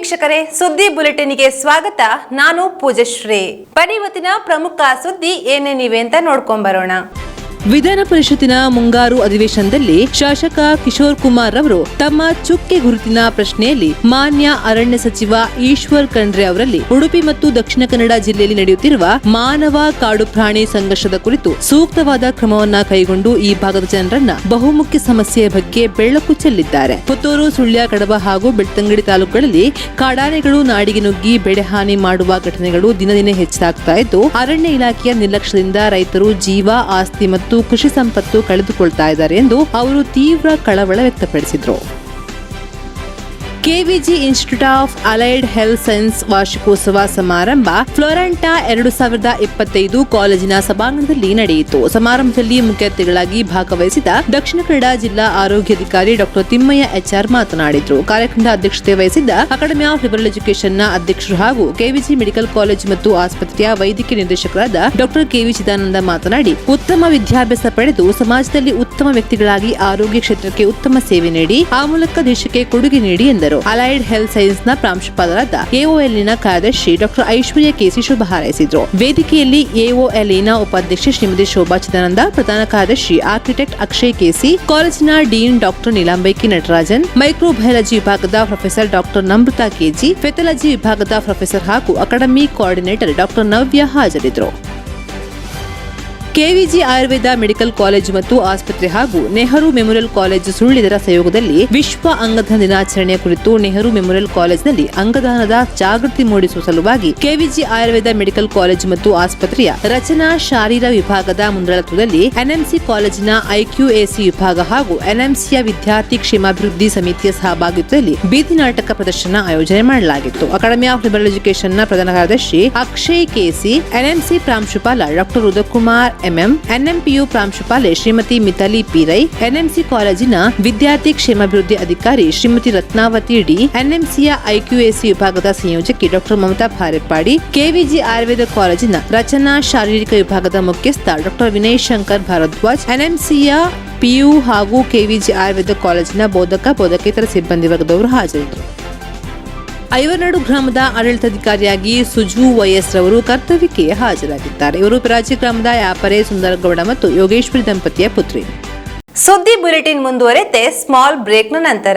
ವೀಕ್ಷಕರೇ ಸುದ್ದಿ ಬುಲೆಟಿನ್ಗೆ ಸ್ವಾಗತ. ನಾನು ಪೂಜಶ್ರೀ. ಬನ್ನಿ ಪ್ರಮುಖ ಸುದ್ದಿ ಏನೇನಿವೆ ಅಂತ ನೋಡ್ಕೊಂಡ್ ಬರೋಣ. ವಿಧಾನ ಪರಿಷತ್ತಿನ ಮುಂಗಾರು ಅಧಿವೇಶನದಲ್ಲಿ ಶಾಸಕ ಕಿಶೋರ್ ಕುಮಾರ್ ಅವರು ತಮ್ಮ ಚುಕ್ಕೆ ಗುರುತಿನ ಪ್ರಶ್ನೆಯಲ್ಲಿ ಮಾನ್ಯ ಅರಣ್ಯ ಸಚಿವ ಈಶ್ವರ್ ಖಂಡ್ರೆ ಅವರಲ್ಲಿ ಉಡುಪಿ ಮತ್ತು ದಕ್ಷಿಣ ಕನ್ನಡ ಜಿಲ್ಲೆಯಲ್ಲಿ ನಡೆಯುತ್ತಿರುವ ಮಾನವ ಕಾಡು ಪ್ರಾಣಿ ಸಂಘರ್ಷದ ಕುರಿತು ಸೂಕ್ತವಾದ ಕ್ರಮವನ್ನ ಕೈಗೊಂಡು ಈ ಭಾಗದ ಜನರನ್ನ ಬಹುಮುಖ್ಯ ಸಮಸ್ಯೆಯ ಬಗ್ಗೆ ಬೆಳಕು ಚೆಲ್ಲಿದ್ದಾರೆ. ಪುತ್ತೂರು, ಸುಳ್ಯ, ಕಡಬ ಹಾಗೂ ಬೆಳ್ತಂಗಡಿ ತಾಲೂಕುಗಳಲ್ಲಿ ಕಾಡಾನೆಗಳು ನಾಡಿಗೆ ನುಗ್ಗಿ ಬೆಳೆ ಹಾನಿ ಮಾಡುವ ಘಟನೆಗಳು ದಿನ ದಿನ ಹೆಚ್ಚಾಗ್ತಾ ಇದ್ದು, ಅರಣ್ಯ ಇಲಾಖೆಯ ನಿರ್ಲಕ್ಷ್ಯದಿಂದ ರೈತರು ಜೀವ, ಆಸ್ತಿ ಮತ್ತು ಕೃಷಿ ಸಂಪತ್ತು ಕಳೆದುಕೊಳ್ತಾ ಇದ್ದಾರೆ ಎಂದು ಅವರು ತೀವ್ರ ಕಳವಳ ವ್ಯಕ್ತಪಡಿಸಿದ್ರು. KVG institute of allied health science ವಾರ್ಷಿಕೋತ್ಸವ ಸಮಾರಂಭ ಫ್ಲೋರೆಂಟಾ ಎರಡು ಸಾವಿರದ ಇಪ್ಪತ್ತೈದು ಕಾಲೇಜಿನ ಸಭಾಂಗಣದಲ್ಲಿ ನಡೆಯಿತು. ಸಮಾರಂಭದಲ್ಲಿ ಮುಖ್ಯ ಅತಿಥಿಗಳಾಗಿ ಭಾಗವಹಿಸಿದ ದಕ್ಷಿಣ ಕನ್ನಡ ಜಿಲ್ಲಾ ಆರೋಗ್ಯಾಧಿಕಾರಿ ಡಾಕ್ಟರ್ ತಿಮ್ಮಯ್ಯ ಎಚ್ಆರ್ ಮಾತನಾಡಿದರು. ಕಾರ್ಯಕ್ರಮದ ಅಧ್ಯಕ್ಷತೆ ವಹಿಸಿದ್ದ ಅಕಾಡೆಮಿ ಆಫ್ ಲಿಬರಲ್ ಎಜುಕೇಷನ್ನ ಅಧ್ಯಕ್ಷರು ಹಾಗೂ ಕೆವಿಜಿ ಮೆಡಿಕಲ್ ಕಾಲೇಜ್ ಮತ್ತು ಆಸ್ಪತ್ರೆಯ ವೈದ್ಯಕೀಯ ನಿರ್ದೇಶಕರಾದ ಡಾಕ್ಟರ್ ಕೆವಿ ಚಿದಾನಂದ ಮಾತನಾಡಿ, ಉತ್ತಮ ವಿದ್ಯಾಭ್ಯಾಸ ಪಡೆದು ಸಮಾಜದಲ್ಲಿ ಉತ್ತಮ ವ್ಯಕ್ತಿಗಳಾಗಿ ಆರೋಗ್ಯ ಕ್ಷೇತ್ರಕ್ಕೆ ಉತ್ತಮ ಸೇವೆ ನೀಡಿ, ಆ ಮೂಲಕ ದೇಶಕ್ಕೆ ಕೊಡುಗೆ ನೀಡಿ ಎಂದರು. ಅಲೈಡ್ ಹೆಲ್ತ್ ಸೈನ್ಸ್ನ ಪ್ರಾಂಶುಪಾಲರಾದ ಎಒಎಲ್ನ ಕಾರ್ಯದರ್ಶಿ ಡಾಕ್ಟರ್ ಐಶ್ವರ್ಯ ಕೆಸಿ ಶುಭ ಹಾರೈಸಿದ್ರು. ವೇದಿಕೆಯಲ್ಲಿ ಎಒಎಲ್ನ ಉಪಾಧ್ಯಕ್ಷೆ ಶ್ರೀಮತಿ ಶೋಭಾ ಚಿದಾನಂದ, ಪ್ರಧಾನ ಕಾರ್ಯದರ್ಶಿ ಆರ್ಕಿಟೆಕ್ಟ್ ಅಕ್ಷಯ್ ಕೆಸಿ, ಕಾಲೇಜಿನ dean doctor Neelambaiki Natarajan, microbiology ವಿಭಾಗದ professor doctor Namrutha KG pathology ವಿಭಾಗದ ಪ್ರೊಫೆಸರ್ ಹಾಗೂ ಅಕಾಡೆಮಿ ಕೋಆರ್ಡಿನೇಟರ್ ಡಾಕ್ಟರ್ ನವ್ಯ ಹಾಜರಿದ್ದರು. ಕೆವಿಜಿ ಆಯುರ್ವೇದ ಮೆಡಿಕಲ್ ಕಾಲೇಜು ಮತ್ತು ಆಸ್ಪತ್ರೆ ಹಾಗೂ ನೆಹರು ಮೆಮೋರಿಯಲ್ ಕಾಲೇಜು ಸುಳ್ಳಿದರ ಸಹಯೋಗದಲ್ಲಿ ವಿಶ್ವ ಅಂಗದಾನ ದಿನಾಚರಣೆಯ ಕುರಿತು ನೆಹರು ಮೆಮೋರಿಯಲ್ ಕಾಲೇಜಿನಲ್ಲಿ ಅಂಗದಾನದ ಜಾಗೃತಿ ಮೂಡಿಸುವ ಸಲುವಾಗಿ ಕೆವಿಜಿ ಆಯುರ್ವೇದ ಮೆಡಿಕಲ್ ಕಾಲೇಜು ಮತ್ತು ಆಸ್ಪತ್ರೆಯ ರಚನಾ ಶಾರೀರ ವಿಭಾಗದ ಮುಂದಾಳತ್ವದಲ್ಲಿ ಎನ್ಎಂಸಿ ಕಾಲೇಜಿನ ಐಕ್ಯೂಎಸಿ ವಿಭಾಗ ಹಾಗೂ ಎನ್ಎಂಸಿಯ ವಿದ್ಯಾರ್ಥಿ ಕ್ಷೇಮಾಭಿವೃದ್ಧಿ ಸಮಿತಿಯ ಸಹಭಾಗಿತ್ವದಲ್ಲಿ ಬೀದಿ ನಾಟಕ ಪ್ರದರ್ಶನ ಆಯೋಜನೆ ಮಾಡಲಾಗಿತ್ತು. ಅಕಾಡೆಮಿ ಆಫ್ ಲಿಬರಲ್ ಎಜುಕೇಶನ್ನ ಪ್ರಧಾನ ಕಾರ್ಯದರ್ಶಿ ಅಕ್ಷಯ್ ಕೆಸಿ, ಎನ್ಎಂಸಿ ಪ್ರಾಂಶುಪಾಲ ಡಾಕ್ಟರ್ ಉದಯಕುಮಾರ್ ಎಂಎಂ, ಎನ್ಎಂಪಿಯು ಪ್ರಾಂಶುಪಾಲೆ ಶ್ರೀಮತಿ ಮಿತಾಲಿ ಪಿರೈ, ಎನ್ಎಂಸಿ ಕಾಲೇಜಿನ ವಿದ್ಯಾರ್ಥಿ ಕ್ಷೇಮಾಭಿವೃದ್ಧಿ ಅಧಿಕಾರಿ ಶ್ರೀಮತಿ ರತ್ನಾವತಿ ಡಿ, ಎನ್ಎಂಸಿಯ ಐಕ್ಯೂಎಸಿ ವಿಭಾಗದ ಸಂಯೋಜಕಿ ಡಾಕ್ಟರ್ ಮಮತಾ ಭಾರೆಪ್ಪಾಡಿ, ಕೆವಿಜಿ ಆಯುರ್ವೇದ ಕಾಲೇಜಿನ ರಚನಾ ಶಾರೀರಿಕ ವಿಭಾಗದ ಮುಖ್ಯಸ್ಥ ಡಾಕ್ಟರ್ ವಿನಯ್ ಶಂಕರ್ ಭಾರದ್ವಾಜ್, ಎನ್ಎಂಸಿಯ ಪಿಯು ಹಾಗೂ ಕೆವಿಜಿ ಆಯುರ್ವೇದ ಕಾಲೇಜಿನ ಬೋಧಕ, ಬೋಧಕೇತರ ಸಿಬ್ಬಂದಿ ವರ್ಗದವರು ಹಾಜರಿದ್ದರು. ಐವರ್ನಾಡು ಗ್ರಾಮದ ಆಡಳಿತಾಧಿಕಾರಿಯಾಗಿ ಸುಜು ವೈಎಸ್ ರವರು ಕರ್ತವ್ಯಕ್ಕೆ ಹಾಜರಾಗಿದ್ದಾರೆ. ಇವರು ಪಿರಾಜಿ ಗ್ರಾಮದ ಯಾಪರೆ ಸುಂದರಗೌಡ ಮತ್ತು ಯೋಗೇಶ್ವರಿ ದಂಪತಿಯ ಪುತ್ರಿ. ಸುದ್ದಿ ಬುಲೆಟಿನ್ ಮುಂದುವರೆತೆ, ಸ್ಮಾಲ್ ಬ್ರೇಕ್ನ ನಂತರ.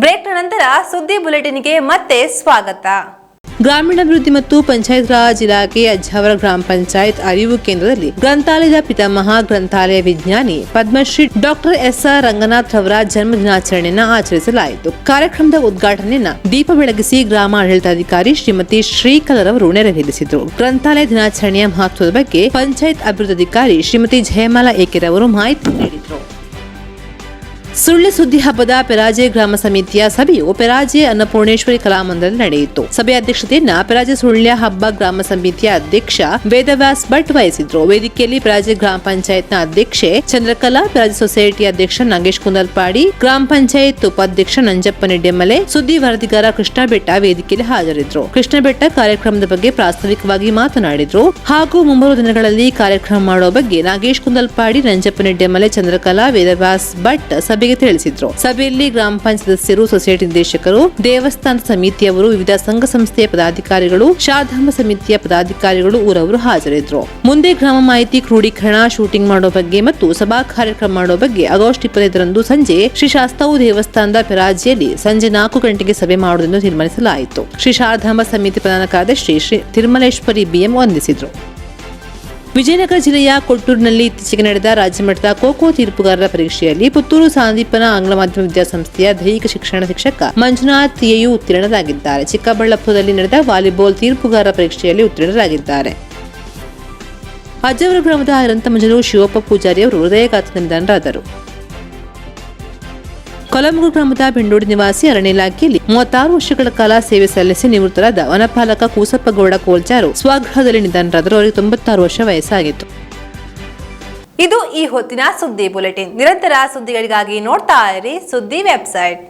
ಬ್ರೇಕ್ನ ನಂತರ ಸುದ್ದಿ ಬುಲೆಟಿನ್ಗೆ ಮತ್ತೆ ಸ್ವಾಗತ. ಗ್ರಾಮೀಣಾಭಿವೃದ್ಧಿ ಮತ್ತು ಪಂಚಾಯತ್ ರಾಜ್ ಇಲಾಖೆ ಅಜ್ಜಾವರ ಗ್ರಾಮ ಪಂಚಾಯತ್ ಅರಿವು ಕೇಂದ್ರದಲ್ಲಿ ಗ್ರಂಥಾಲಯದ ಪಿತಾಮಹ ಗ್ರಂಥಾಲಯ ವಿಜ್ಞಾನಿ Padmashri doctor S R Ranganath ಅವರ ಜನ್ಮ ದಿನಾಚರಣೆಯನ್ನು ಆಚರಿಸಲಾಯಿತು. ಕಾರ್ಯಕ್ರಮದ ಉದ್ಘಾಟನೆಯನ್ನ ದೀಪ ಬೆಳಗಿಸಿ ಗ್ರಾಮ ಆಡಳಿತಾಧಿಕಾರಿ ಶ್ರೀಮತಿ ಶ್ರೀಕಲರವರು ನೆರವೇರಿಸಿದರು. ಗ್ರಂಥಾಲಯ ದಿನಾಚರಣೆಯ ಮಹತ್ವದ ಬಗ್ಗೆ ಪಂಚಾಯತ್ ಅಭಿವೃದ್ಧಿ ಅಧಿಕಾರಿ ಶ್ರೀಮತಿ ಜಯಮಾಲಾ ಏಕೆರವರು ಮಾಹಿತಿ ನೀಡಿದರು. ಸುಳ್ಳು ಸುದ್ದಿ ಹಬ್ಬದ ಪೆರಾಜೆ ಗ್ರಾಮ ಸಮಿತಿಯ ಸಭೆಯು ಪೆರಾಜೆ ಅನ್ನಪೂರ್ಣೇಶ್ವರಿ ಕಲಾಮಂದಿರದಲ್ಲಿ ನಡೆಯಿತು. ಸಭೆಯ ಅಧ್ಯಕ್ಷತೆಯನ್ನ ಪೆರಾಜೆ ಸುಳ್ಯ ಹಬ್ಬ ಗ್ರಾಮ ಸಮಿತಿಯ ಅಧ್ಯಕ್ಷ ವೇದವ್ಯಾಸ್ ಭಟ್ ವಹಿಸಿದ್ರು. ವೇದಿಕೆಯಲ್ಲಿ ಪೆರಾಜೆ ಗ್ರಾಮ ಪಂಚಾಯತ್ನ ಅಧ್ಯಕ್ಷೆ ಚಂದ್ರಕಲಾ, ಪೆರಾಜೆ ಸೊಸೈಟಿ ಅಧ್ಯಕ್ಷ ನಾಗೇಶ್ ಕುಂದಲ್ಪಾಡಿ, ಗ್ರಾಮ ಪಂಚಾಯತ್ ಉಪಾಧ್ಯಕ್ಷ ನಂಜಪ್ಪ ನಿಡ್ಡೆಮಲೆ, ಸುದ್ದಿ ವರದಿಗಾರ ಕೃಷ್ಣ ಬೆಟ್ಟ ವೇದಿಕೆಯಲ್ಲಿ ಹಾಜರಿದ್ರು. ಕೃಷ್ಣ ಬೆಟ್ಟ ಕಾರ್ಯಕ್ರಮದ ಬಗ್ಗೆ ಪ್ರಾಸ್ತಾವಿಕವಾಗಿ ಮಾತನಾಡಿದ್ರು. ಹಾಗೂ ಮುಂಬರುವ ದಿನಗಳಲ್ಲಿ ಕಾರ್ಯಕ್ರಮ ಮಾಡುವ ಬಗ್ಗೆ ನಾಗೇಶ್ ಕುಂದಲ್ಪಾಡಿ, ನಂಜಪ್ಪ ನಿಡ್ಡೆಮಲೆ, ಚಂದ್ರಕಲಾ, ವೇದವ್ಯಾಸ್ ಭಟ್ ಸಭೆ ಸಭೆಗೆ ತಿಳಿಸಿದ್ರು ಸಭೆಯಲ್ಲಿ ಗ್ರಾಮ ಪಂಚಾಯತ್ ಸದಸ್ಯರು, ಸೊಸೈಟಿ ನಿರ್ದೇಶಕರು, ದೇವಸ್ಥಾನ ಸಮಿತಿಯವರು, ವಿವಿಧ ಸಂಘ ಸಂಸ್ಥೆಯ ಪದಾಧಿಕಾರಿಗಳು ಶಾಧಾಮ ಸಮಿತಿಯ ಪದಾಧಿಕಾರಿಗಳು ಊರವರು ಹಾಜರಿದ್ದರು ಮುಂದೆ ಗ್ರಾಮ ಮಾಹಿತಿ ಕ್ರೋಢೀಕರಣ ಶೂಟಿಂಗ್ ಮಾಡೋ ಬಗ್ಗೆ ಮತ್ತು ಸಭಾ ಕಾರ್ಯಕ್ರಮ ಮಾಡೋ ಬಗ್ಗೆ ಆಗಸ್ಟ್ ಇಪ್ಪತ್ತೈದರಂದು ಸಂಜೆ ಶ್ರೀ ಶಾಸ್ತಾವು ದೇವಸ್ಥಾನದ ಪೆರಾಜಿಯಲ್ಲಿ ಸಂಜೆ ನಾಲ್ಕು ಗಂಟೆಗೆ ಸಭೆ ಮಾಡುವುದನ್ನು ತೀರ್ಮಾನಿಸಲಾಯಿತು. ಶ್ರೀ ಶಾರದಾಂಬ ಸಮಿತಿ ಪ್ರಧಾನ ಕಾರ್ಯದರ್ಶಿ ಶ್ರೀ ತಿರುಮಲೇಶ್ವರಿ ಬಿಎಂ ವಂದಿಸಿದ್ರು. ವಿಜಯನಗರ ಜಿಲ್ಲೆಯ ಕೊಟ್ಟೂರಿನಲ್ಲಿ ಇತ್ತೀಚೆಗೆ ನಡೆದ ರಾಜ್ಯಮಟ್ಟದ ಖೋಖೋ ತೀರ್ಪುಗಾರರ ಪರೀಕ್ಷೆಯಲ್ಲಿ ಪುತ್ತೂರು ಸಾಂದೀಪನ ಆಂಗ್ಲ ಮಾಧ್ಯಮ ವಿದ್ಯಾಸಂಸ್ಥೆಯ ದೈಹಿಕ ಶಿಕ್ಷಣ ಶಿಕ್ಷಕ ಮಂಜುನಾಥ್ ಎಯು ಉತ್ತೀರ್ಣರಾಗಿದ್ದಾರೆ. ಚಿಕ್ಕಬಳ್ಳಾಪುರದಲ್ಲಿ ನಡೆದ ವಾಲಿಬಾಲ್ ತೀರ್ಪುಗಾರರ ಪರೀಕ್ಷೆಯಲ್ಲಿ ಉತ್ತೀರ್ಣರಾಗಿದ್ದಾರೆ. ಅಜ್ಜವರ ಗ್ರಾಮದ ಅರಂತಮಂಜಲು ಶಿವಪ್ಪ ಪೂಜಾರಿ ಅವರು ನಿಧನರಾದರು. ಕೊಲಮೂರು ಗ್ರಾಮದ ಬೆಂಡೂರು ನಿವಾಸಿ ಅರಣ್ಯ ಇಲಾಖೆಯಲ್ಲಿ ಮೂವತ್ತಾರು ವರ್ಷಗಳ ಕಾಲ ಸೇವೆ ಸಲ್ಲಿಸಿ ನಿವೃತ್ತರಾದ ವನಪಾಲಕ ಕೂಸಪ್ಪಗೌಡ ಕೋಲ್ಚಾರು ಸ್ವಗೃಹದಲ್ಲಿ ನಿಧನರಾದರು ಅವರಿಗೆ ತೊಂಬತ್ತಾರು ವರ್ಷ ವಯಸ್ಸಾಗಿತ್ತು. ಇದು ಈ ಹೊತ್ತಿನ ಸುದ್ದಿ ಬುಲೆಟಿನ್. ನಿರಂತರ ಸುದ್ದಿಗಳಿಗಾಗಿ ನೋಡ್ತಾ ಇರಿ ಸುದ್ದಿ ವೆಬ್ಸೈಟ್.